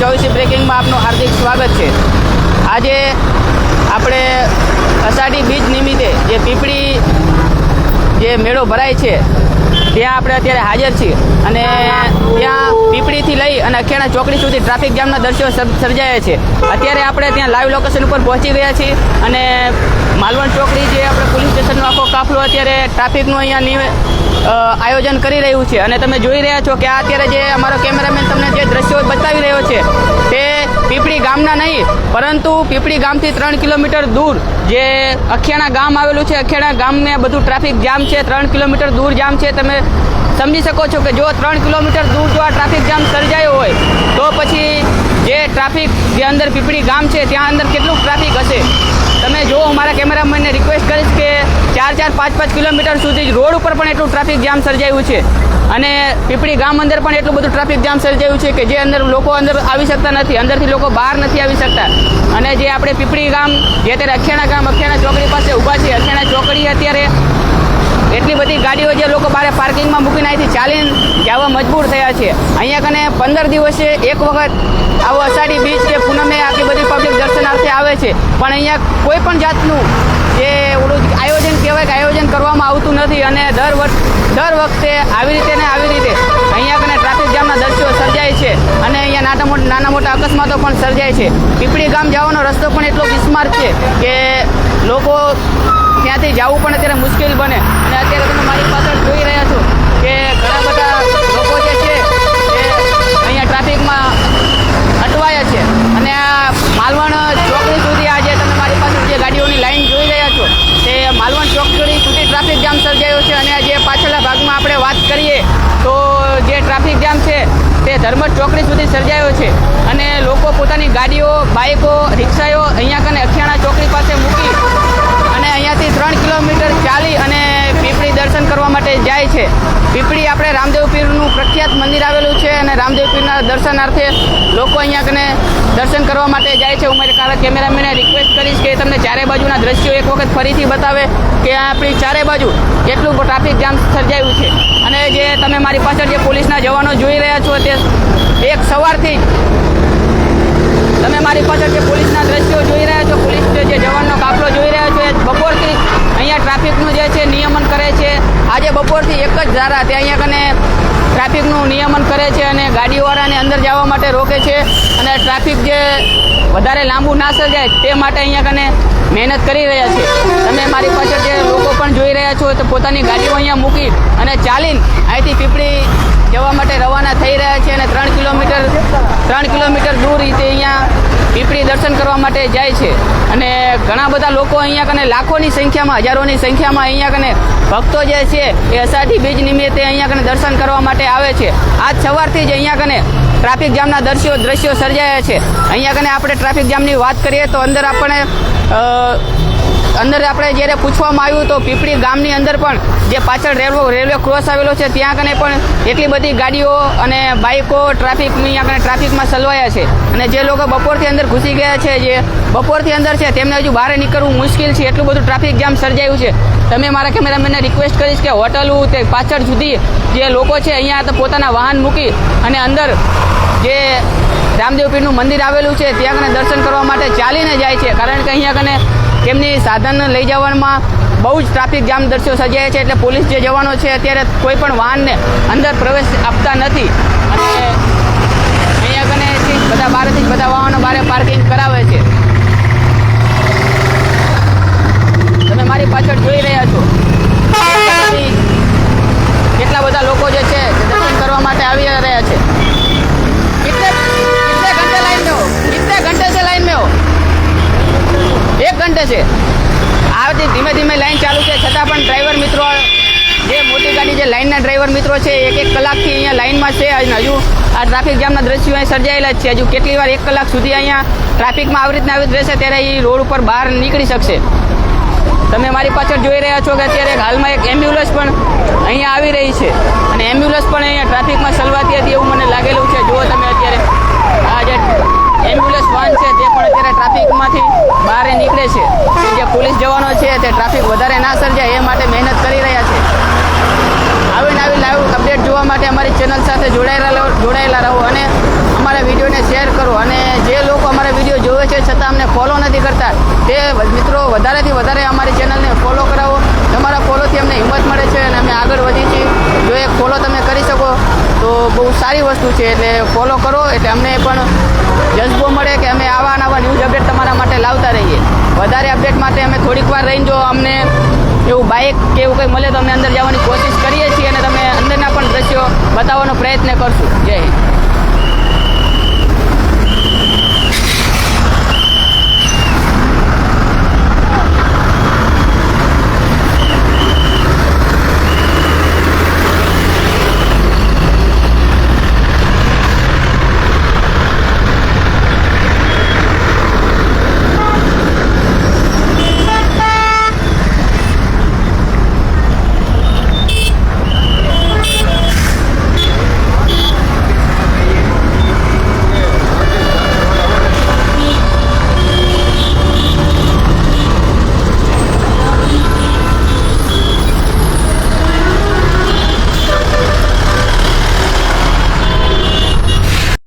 ચોવીસી બ્રેકિંગમાં આપનું હાર્દિક સ્વાગત છે. આજે આપણે અષાઢી બીજ નિમિત્તે જે પીપળી જે મેળો ભરાય છે, ત્યાં આપણે અત્યારે હાજર છીએ. અને ત્યાં પીપળીથી લઈ અને અખેણા ચોકડી સુધી ટ્રાફિક જામના દ્રશ્યો સર્જાયા છે. અત્યારે આપણે ત્યાં લાઈવ લોકેશન ઉપર પહોંચી ગયા છીએ અને માલવણ ચોકડી જે આપણે પોલીસ સ્ટેશનનો આખો કાફલો અત્યારે ટ્રાફિકનું અહીંયા આયોજન કરી રહ્યું છે. અને તમે જોઈ રહ્યા છો કે અત્યારે જે અમારો કેમેરામેન તમને જે દ્રશ્યો બતાવી રહ્યો છે, તે પીપળી ગામના નહીં, પરંતુ પીપળી ગામથી ત્રણ કિલોમીટર દૂર જે અખિયાણા ગામ આવેલું છે, અખિયાણા ગામને બધું ટ્રાફિક જામ છે, ત્રણ કિલોમીટર દૂર જામ છે. તમે સમજી શકો છો કે જો ત્રણ કિલોમીટર દૂર જો આ ટ્રાફિક જામ સર્જાયો હોય, તો પછી જે ટ્રાફિક જે અંદર પીપળી ગામ છે, ત્યાં અંદર કેટલું ટ્રાફિક હશે? તમે જો મારા કેમેરામેનને રિક્વેસ્ટ કરીશ કે ચાર ચાર પાંચ પાંચ કિલોમીટર સુધી રોડ ઉપર પણ એટલું ટ્રાફિક જામ સર્જાયું છે. અને પીપળી ગામ અંદર પણ એટલું બધું ટ્રાફિક જામ સર્જાયું છે કે જે અંદર લોકો અંદર આવી શકતા નથી, અંદરથી લોકો બહાર નથી આવી શકતા. અને જે આપણે પીપળી ગામ, જે અત્યારે અખિયાણા ગામ, અખિયાણા ચોકડી પાસે ઊભા છે અખિયાણા ચોકડી અત્યારે ગાડીઓ જે લોકો બારે પાર્કિંગમાં મૂકીને અહીંથી ચાલીને જવા મજબૂર થયા છે. અહીંયા કને પંદર દિવસે એક વખત આવો અષાઢી બીચ કે પૂનમે આટલી બધી પબ્લિક દર્શનાર્થે આવે છે. પણ અહીંયા કોઈ પણ જાતનું જે ઓલું આયોજન કહેવાય કે આયોજન કરવામાં આવતું નથી અને દર વર્ષ દર વખતે આવી રીતે ને આવી રીતે અહીંયા કને ટ્રાફિક જામના દ્રશ્યો સર્જાય છે અને અહીંયા નાના મોટા નાના મોટા અકસ્માતો પણ સર્જાય છે. પીપળી ગામ જવાનો રસ્તો પણ એટલો બિસ્માર છે કે લોકો ત્યાંથી જવું પણ અત્યારે મુશ્કેલ બને. અને અત્યારે તમે મારી પાછળ જોઈ રહ્યા છો કે ઘણા બધા લોકો જે છે એ અહીંયા ટ્રાફિકમાં અટવાયા છે. અને આ માલવણ ચોકડી સુધી આજે તમે મારી પાછળ જે ગાડીઓની લાઈન જોઈ રહ્યા છો તે માલવણ ચોકડી સુધી ટ્રાફિક જામ સર્જાયો છે. અને જે પાછળના ભાગમાં આપણે વાત કરીએ તો જે ટ્રાફિક જામ છે, તે ધર્મ ચોકડી સુધી સર્જાયો છે. અને લોકો પોતાની ગાડીઓ બાઇકો રિક્ષાઓ અહીંયા કને અખિયાણા ચોકડી પાસે મૂકી અહીંયાથી ત્રણ કિલોમીટર ચાલી અને પીપળી દર્શન કરવા માટે જાય છે. પીપળી આપણે રામદેવ પીરનું પ્રખ્યાત મંદિર આવેલું છે અને રામદેવ પીરના દર્શનાર્થે લોકો અહીંયા કને દર્શન કરવા માટે જાય છે. હું મારી કારા કેમેરામેને રિક્વેસ્ટ કરીશ કે તમને ચારે બાજુના દ્રશ્યો એક વખત ફરીથી બતાવે કે આપણી ચારે બાજુ કેટલું ટ્રાફિક જામ સર્જાયું છે. અને જે તમે મારી પાછળ જે પોલીસના જવાનો જોઈ રહ્યા છો તે એક સવારથી તમે મારી પાછળ જે પોલીસના દ્રશ્યો જોઈ રહ્યા છો પોલીસ જે જવાનનો કાફલો જોઈ રહ્યા છો એ બપોરથી અહીંયા ટ્રાફિકનું જે છે નિયમન કરે છે આજે બપોરથી એક જ ધારા તે અહીંયા કને ટ્રાફિકનું નિયમન કરે છે અને ગાડીવાળાને અંદર જવા માટે રોકે છે અને ટ્રાફિક જે વધારે લાંબુ ના સર્જાય તે માટે અહીંયા કને મહેનત કરી રહ્યા છે. તમે મારી પાછળ જે લોકો પણ જોઈ રહ્યા છો તો પોતાની ગાડીઓ અહીંયા મૂકી અને ચાલીને અહીંથી પીપળી જવા માટે રવાના થઈ રહ્યા છે અને ત્રણ કિલોમીટર ત્રણ કિલોમીટર દૂર રીતે અહીંયા પીપળી દર્શન કરવા માટે જાય છે. અને ઘણા બધા લોકો અહીંયા કને લાખોની સંખ્યામાં, હજારોની સંખ્યામાં અહીંયા કને ભક્તો જે છે એ અષાઢી બીજ નિમિત્તે અહીંયા કને દર્શન કરવા માટે આવે છે. આજ સવારથી જ અહીંયા કને ટ્રાફિક જામના દ્રશ્યો દ્રશ્યો સર્જાયા છે. અહીંયા કને આપણે ટ્રાફિક જામની વાત કરીએ તો અંદર આપણે અંદર આપણે જ્યારે પૂછવામાં આવ્યું તો પીપળી ગામની અંદર પણ જે પાછળ રેલવે રેલવે ક્રોસ આવેલો છે, ત્યાં કને પણ એટલી બધી ગાડીઓ અને બાઇકો ટ્રાફિક અહીંયા કને ટ્રાફિકમાં સલવાયા છે. અને જે લોકો બપોરથી અંદર ઘૂસી ગયા છે, જે બપોરથી અંદર છે, તેમને હજુ બહાર નીકળવું મુશ્કેલ છે. એટલું બધું ટ્રાફિક જામ સર્જાયું છે. તમે મારા કેમેરામેનને રિક્વેસ્ટ કરીશ કે હોટલું તે પાછળ સુધી જે લોકો છે, અહીંયા પોતાના વાહન મૂકી અને અંદર જે રામદેવ પીરનું મંદિર આવેલું છે, ત્યાં કને દર્શન કરવા માટે ચાલીને જાય છે. કારણ કે અહીંયા કને તેમની સાધન લઈ જવામાં બહુ જ ટ્રાફિક જામ દર્શ્યો સર્જાય છે એટલે પોલીસ જે જવાનો છે અત્યારે કોઈ પણ વાહનને અંદર પ્રવેશ આપતા નથી. અને અહીંયા કને બધા બહારથી જ બધા વાહનો બારે પાર્કિંગ કરાવે છે. અહીંયા છે હજુ આ ટ્રાફિક જામના દ્રશ્યો અહીં સર્જાયેલા જ છે. હજુ કેટલી વાર એક કલાક સુધી અહીંયા ટ્રાફિકમાં આવી રીતના આવી રહેશે ત્યારે એ રોડ ઉપર બહાર નીકળી શકશે. તમે મારી પાછળ જોઈ રહ્યા છો કે અત્યારે હાલમાં એક એમ્બ્યુલન્સ પણ અહીંયા આવી રહી છે. અને એમ્બ્યુલન્સ પણ અહીંયા ટ્રાફિકમાં સલવાતી હતી એવું મને લાગેલું છે. જુઓ તમે અત્યારે આ જે એમ્બ્યુલન્સ વાન છે તે પણ અત્યારે ટ્રાફિકમાંથી બહાર નીકળે છે. જે પોલીસ જવાનો છે, તે ટ્રાફિક વધારે ના સર્જાય, એ માટે મહેનત કરી સાથે જોડાયેલા જોડાયેલા રહો અને અમારા વિડીયોને શેર કરો. અને જે લોકો અમારા વીડિયો જોવે છે, છતાં અમને ફોલો નથી કરતા, તે મિત્રો વધારેથી વધારે અમારી ચેનલને ફોલો કરાવો. તમારા ફોલોથી અમને હિંમત મળે છે અને અમે આગળ વધી છીએ. જો એક ફોલો તમે કરી શકો, તો બહુ સારી વસ્તુ છે. એટલે ફોલો કરો, એટલે અમને પણ જજ્બો મળે કે અમે આવા નવા ન્યૂઝ અપડેટ તમારા માટે લાવતા રહીએ. વધારે અપડેટ માટે અમે થોડીક વાર રહીને જો અમને એવું બાઇક કે એવું કંઈ મળે તો અમે અંદર જવાની કોશિશ કરીએ દ્રશ્યો બતાવવાનો પ્રયત્ન કરશું. જય હિન્દ.